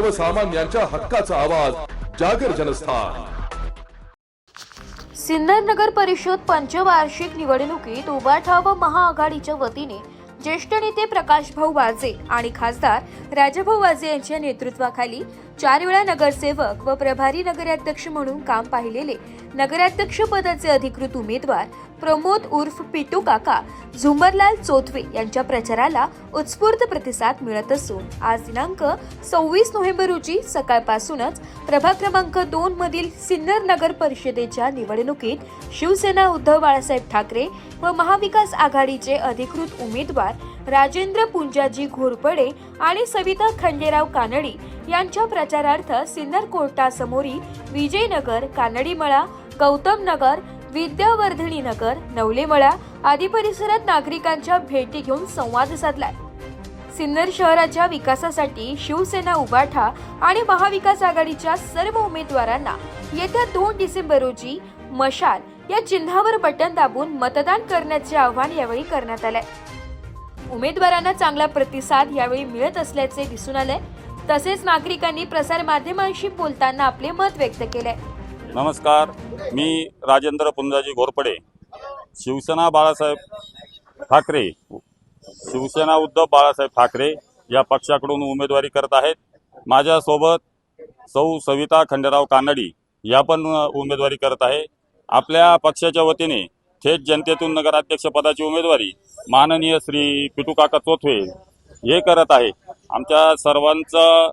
सर्वसामान्यांच्या हक्काचा आवाज जागर जनस्थान. सिन्नर नगर परिषद पंचवार्षिक निवडणुकीत उभा व महाआघाडीच्या वतीने ज्येष्ठ नेते प्रकाश भाऊ वाजे आणि खासदार राजाभाऊ वाजे यांच्या नेतृत्वाखाली चार वेळा नगरसेवक व प्रभारी नगराध्यक्ष म्हणून काम पाहिलेले नगराध्यक्ष पदाचे अधिकृत उमेदवार प्रमोद उर्फ पिटू काका झुंबरलाल चोथवे यांच्या प्रचाराला उत्स्फूर्त प्रतिसाद मिळत असून आज दिनांक सव्वीस नोव्हेंबर रोजी सकाळपासूनच प्रभाग क्रमांक दोन मधील सिन्नर नगर परिषदेच्या निवडणुकीत शिवसेना उद्धव बाळासाहेब ठाकरे व महाविकास आघाडीचे अधिकृत उमेदवार राजेंद्र पुंजाजी घोरपडे आणि सविता खंडेराव कानडी यांच्या प्रचारार्थ सिन्नर कोर्टासमोरील विजयनगर कानडीमळा गौतम नगर विद्यावर्धिनी नगर नवलेमळा आदी परिसरात नागरिकांच्या भेटी घेऊन संवाद साधलाय. सिन्नर शहराच्या विकासासाठी शिवसेना उभाठा आणि महाविकास आघाडीच्या सर्व उमेदवारांना येत्या दोन डिसेंबर रोजी मशाल या चिन्हावर बटन दाबून मतदान करण्याचे आव्हान यावेळी करण्यात आलंय. उमेदवारांना चांगला प्रतिसाद यावेळी मिळत असल्याचे दिसून आलंय. तसेच नागरिकांनी प्रसार माध्यमांशी बोलताना आपले मत व्यक्त केले. नमस्कार. मी राजेंद्र पुंजाजी घोरपडे. शिवसेना बाळासाहेब ठाकरे. शिवसेना उद्धव बाळासाहेब ठाकरे या पक्षाकडून उमेदवारी करत आहेत. माझ्यासोबत सौ सविता खंडेराव कानडी या पण उमेदवारी करत आहे. आपल्या पक्षाच्या वतीने थेट जनतेतून नगराध्यक्षपदाची उमेदवारी माननीय श्री पिटू काका चोथवे हे करत आहे. आमच्या सर्वांचा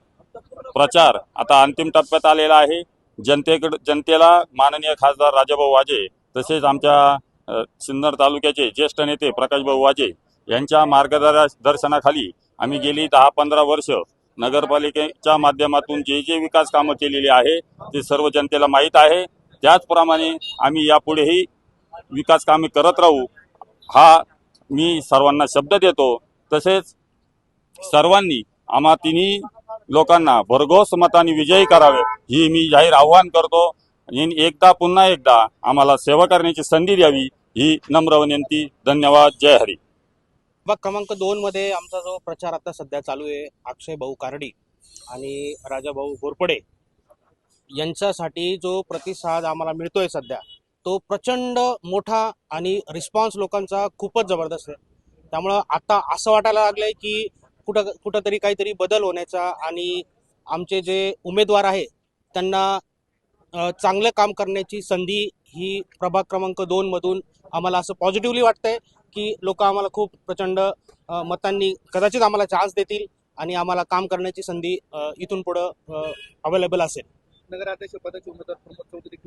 प्रचार आता अंतिम टप्प्यात आलेला आहे. जनतेकडे जनतेला माननीय खासदार राजाभाऊ वाजे तसेच आमच्या सिन्नर तालुक्याचे ज्येष्ठ नेते प्रकाशभाऊ वाजे यांच्या मार्गदर्शनाखाली आम्ही गेली दहा पंधरा वर्ष नगरपालिकेच्या माध्यमातून जे जे विकास कामं केलेली आहे ते सर्व जनतेला माहीत आहे. त्याचप्रमाणे आम्ही यापुढेही विकास कामे करत राहू हा मी सर्वांना शब्द देतो. तसेच सर्वांनी आम्हा तिन्ही लोकांना भरघोस मताने विजयी करावे ही मी जाहीर आव्हान करतो. आणि एकदा पुन्हा एकदा आम्हाला सेवा करण्याची संधी द्यावी ही नम्र विनंती. धन्यवाद. जय हरी. विभाग क्रमांक दोन मध्ये आमचा जो प्रचार आता सध्या चालू आहे अक्षय भाऊ कारडी आणि राजाभाऊ घोरपडे यांच्यासाठी जो प्रतिसाद आम्हाला मिळतोय सध्या तो प्रचंड मोठा आणि रिस्पॉन्स लोकांचा खूपच जबरदस्त आहे. त्यामुळं आता असं वाटायला लागलंय की कुठं कुठंतरी काहीतरी बदल होण्याचा आणि आमचे जे उमेदवार आहे त्यांना चांगलं काम करण्याची संधी ही प्रभाग क्रमांक दोन मधून आम्हाला असं पॉझिटिव्हली वाटतंय की लोक आम्हाला खूप प्रचंड मतांनी कदाचित आम्हाला चान्स देतील आणि आम्हाला काम करण्याची संधी इथून पुढं अवेलेबल असेल. नगराध्यक्ष पदाचे उमेदवार प्रमोद चौधरी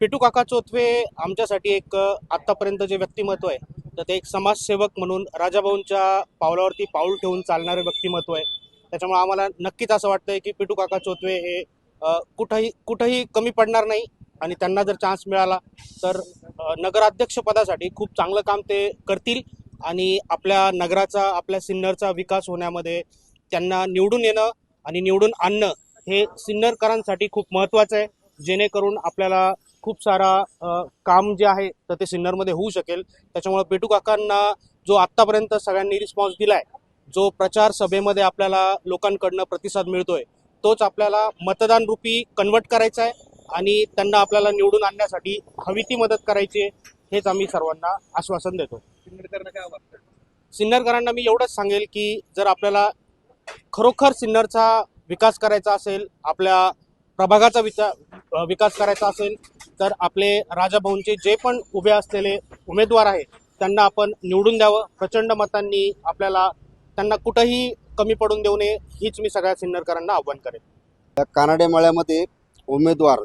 पिटू काका चोथवे आमच्यासाठी एक आत्तापर्यंत जे व्यक्तिमत्व आहे तर ते एक समाजसेवक म्हणून राजाभाऊंच्या पावलावरती पाऊल ठेवून चालणारे व्यक्तिमत्व आहे. त्याच्यामुळे आम्हाला नक्कीच असं वाटतंय की पिटू काका चोतवे हे कुठंही कुठंही कमी पडणार नाही आणि त्यांना जर चान्स मिळाला तर नगराध्यक्षपदासाठी नगराध्यक्ष पदासाठी खूप चांगलं काम ते करतील आणि आपल्या नगराचा आपल्या सिन्नरचा विकास होण्यामध्ये त्यांना निवडून येणं आणि निवडून आणणं हे सिन्नरकरांसाठी खूप महत्त्वाचं आहे. जेणेकरून आपल्याला खूप सारा काम जे आहे तर ते सिन्नरमध्ये होऊ शकेल. त्याच्यामुळे पेटू काकांना जो आत्तापर्यंत सगळ्यांनी रिस्पॉन्स दिलाय जो प्रचार सभेमध्ये आपल्याला लोकांकडनं प्रतिसाद मिळतोय तोच आपल्याला मतदान रूपी कन्वर्ट करायचा आहे आणि त्यांना आपल्याला निवडून आणण्यासाठी हवी ती मदत करायची आहे हेच आम्ही सर्वांना आश्वासन देतो. सिन्नरकरांना मी एवढंच सांगेल की जर आपल्याला खरोखर सिन्नरचा विकास करायचा असेल आपल्या प्रभागाचा विचा विकास करायचा असेल तर आपले राजाभाऊंचे जे पण उभे असलेले उमेदवार आहेत त्यांना आपण निवडून द्यावं. प्रचंड मतांनी आपल्याला त्यांना कुठंही कमी पडून देऊ नये हीच मी सगळ्या सिन्नरकरांना आव्हान करेन. त्या कानाडे मळ्यामध्ये उमेदवार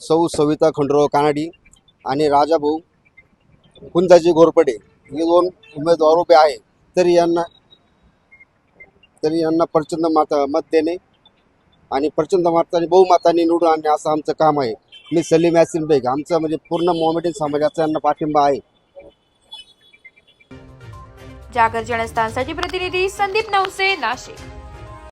सौ सविता खंडराव कानाडी आणि राजाभाऊ कुंजाजी घोरपडे हे दोन उमेदवार उभे आहे तरी यांना तरी यांना प्रचंड माता मत देणे आणि प्रचंड मताने बहुमताने निवडून आणणे असं आमचं काम आहे. मी सलीम यासिन बेग आमचं म्हणजे पूर्ण मोमेडियन समाजाचा यांना पाठिंबा आहे. जागर जनस्थानसाठी प्रतिनिधी संदीप नवसे नाशिक.